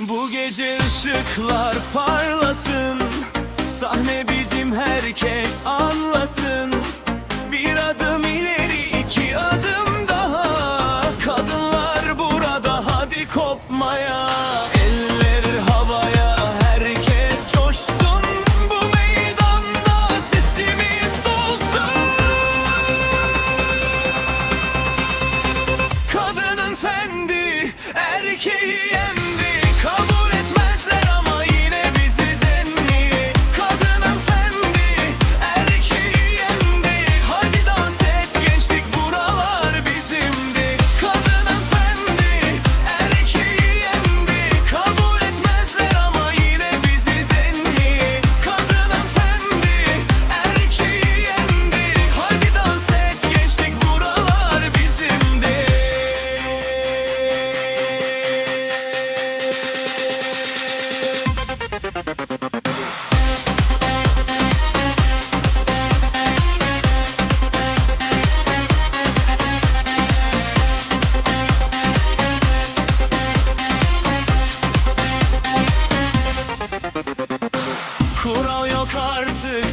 Bu gece ışıklar parlasın. Sahne bizim herkes anlasın. Bir adım ileri iki adım daha. Kadınlar burada hadi kopmaya. Eller havaya herkes coşsun. Bu meydanda sesimiz dolsun. Kadının fendi erkeği Kural yok artık.